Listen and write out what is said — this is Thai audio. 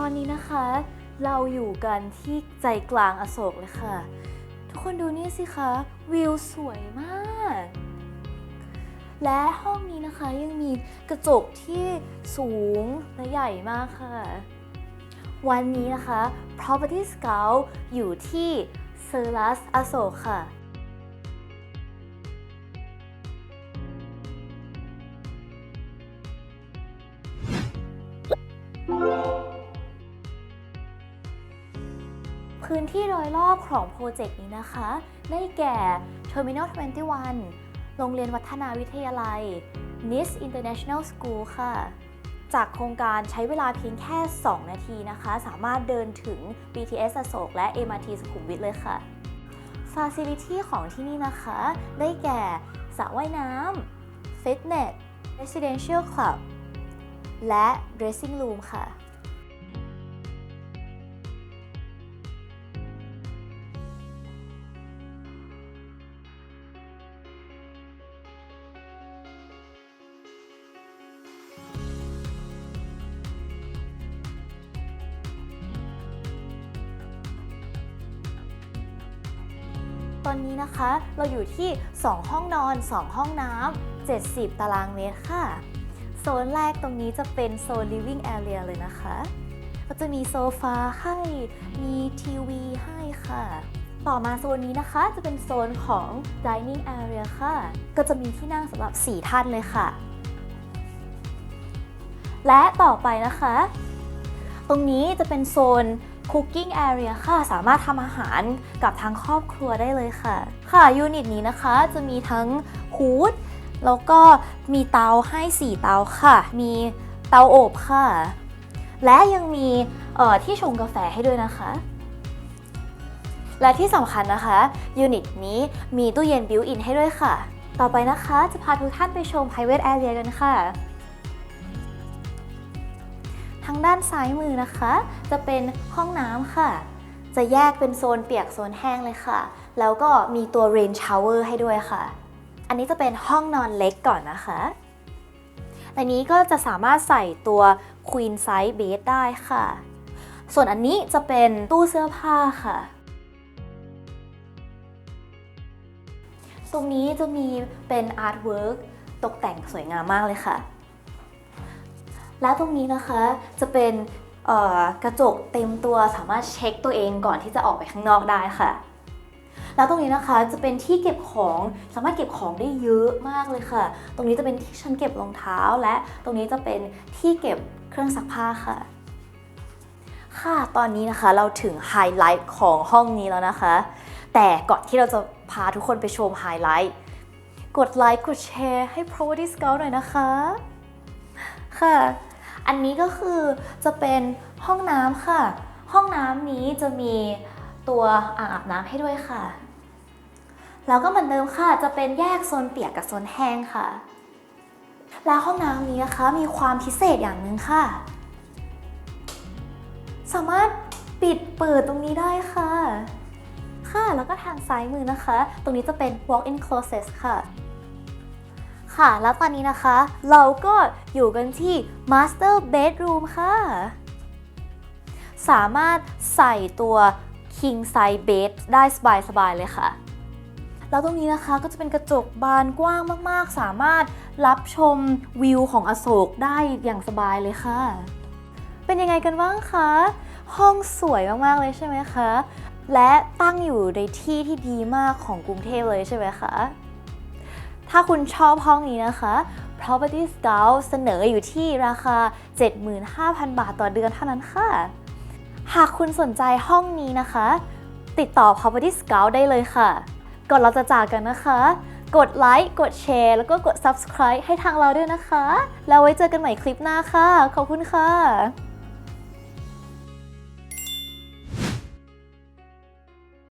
ตอนนี้นะคะ เราอยู่กันที่ใจกลางอโศกเลยค่ะ ทุกคนดูนี่สิคะ วิวสวยมาก และห้องนี้นะคะยังมีกระจกที่สูงและใหญ่มากค่ะ วันนี้นะคะ Property Scout อยู่ที่ s e r l u s อโศกค่ะ พื้นที่โดยรอบของโปรเจกต์นี้นะคะ ได้แก่ Terminal 21 โรงเรียนวัฒนาวิทยาลัย NIS International School ค่ะ จากโครงการใช้เวลาเพียงแค่ 2 นาทีนะคะ สามารถเดินถึง BTS อโศกและ MRT สุขุมวิทเลยค่ะ Facility ของที่นี่นะคะ ได้แก่สระว่ายน้ำ Fitness Residential Club และ Dressing Room ค่ะ ตอนนี้นะคะ เราอยู่ที่ 2 ห้องนอน 2 ห้องน้ำ70 ตารางเมตรค่ะ โซนแรกตรงนี้จะเป็นโซน living area เลยนะคะ ก็จะมีโซฟาให้ มีทีวีให้ค่ะ ต่อมาโซนนี้นะคะจะเป็นโซนของ dining area ค่ะ ก็จะมีที่นั่งสำหรับ 4 ท่านเลยค่ะ และต่อไปนะคะ ตรงนี้จะเป็นโซน Cooking Area ค่ะ สามารถทำอาหารกับทางครอบครัวได้เลยค่ะ ค่ะยูนิตนี้นะคะจะมีทั้งฮูดแล้วก็มีเตาให้ 4 เตาค่ะ มีเตาอบค่ะ และยังมีที่ชงกาแฟให้ด้วยนะคะ และที่สำคัญนะคะยูนิตนี้มีตู้เย็นบิวอินให้ด้วยค่ะ ต่อไปนะคะจะพาทุกท่านไปชม private area กันค่ะางด้านซ้ายมือนะคะ จะเป็นห้องน้ำค่ะ จะแยกเป็นโซนเปียกโซนแห้งเลยค่ะ แล้วก็มีตัว rain shower ให้ด้วยค่ะ อันนี้จะเป็นห้องนอนเล็กก่อนนะคะอันนี้ก็จะสามารถใส่ตัว queen size bed ได้ค่ะ ส่วนอันนี้จะเป็นตู้เสื้อผ้าค่ะ ตรงนี้จะมีเป็น artwork ตกแต่งสวยงามมากเลยค่ะ และตรงนี้นะคะจะเป็นกระจกเต็มตัวสามารถเช็คตัวเองก่อนที่จะออกไปข้างนอกได้ค่ะ แล้วตรงนี้นะคะจะเป็นที่เก็บของสามารถเก็บของได้เยอะมากเลยค่ะ ตรงนี้จะเป็นที่ชั้นเก็บรองเท้า และตรงนี้จะเป็นที่เก็บเครื่องซักผ้าค่ะค่ะตอนนี้นะคะเราถึงไฮไลท์ของห้องนี้แล้วนะคะ แต่ก่อนที่เราจะพาทุกคนไปชมไฮไลท์ กดไลค์กดแชร์ให้ Property Scout หน่อยนะคะ ค่ะ อันนี้ก็คือจะเป็นห้องน้ำค่ะ ห้องน้ำนี้จะมีตัวอ่างอาบน้ำให้ด้วยค่ะ แล้วก็เหมือนเดิมค่ะ จะเป็นแยกโซนเปียกกับโซนแห้งค่ะ แล้วห้องน้ำนี้นะคะมีความพิเศษอย่างหนึ่งค่ะ สามารถปิดเปิดตรงนี้ได้ค่ะ ค่ะ แล้วก็ทางซ้ายมือนะคะ ตรงนี้จะเป็น walk-in closet ค่ะ ค่ะ แล้วตอนนี้นะคะ เราก็อยู่กันที่ Master Bedroom ค่ะ สามารถใส่ตัว King Size Bed ได้สบายๆเลยค่ะ แล้วตรงนี้นะคะก็จะเป็นกระจกบานกว้างมากๆ สามารถรับชมวิวของอโศกได้อย่างสบายเลยค่ะ เป็นยังไงกันบ้างคะ ห้องสวยมากๆเลยใช่ไหมคะ และตั้งอยู่ในที่ที่ดีมากของกรุงเทพเลยใช่ไหมคะ ถ้าคุณชอบห้องนี้นะคะ Property Scout เสนออยู่ที่ราคา 75,000 บาทต่อเดือนเท่านั้นค่ะ หากคุณสนใจห้องนี้นะคะ ติดต่อ Property Scout ได้เลยค่ะ ก่อนเราจะจากกันนะคะ กดไลค์กดแชร์ แล้วก็กด Subscribe ให้ทางเราด้วยนะคะ แล้วไว้เจอกันใหม่คลิปหน้าค่ะ ขอบคุณค่ะ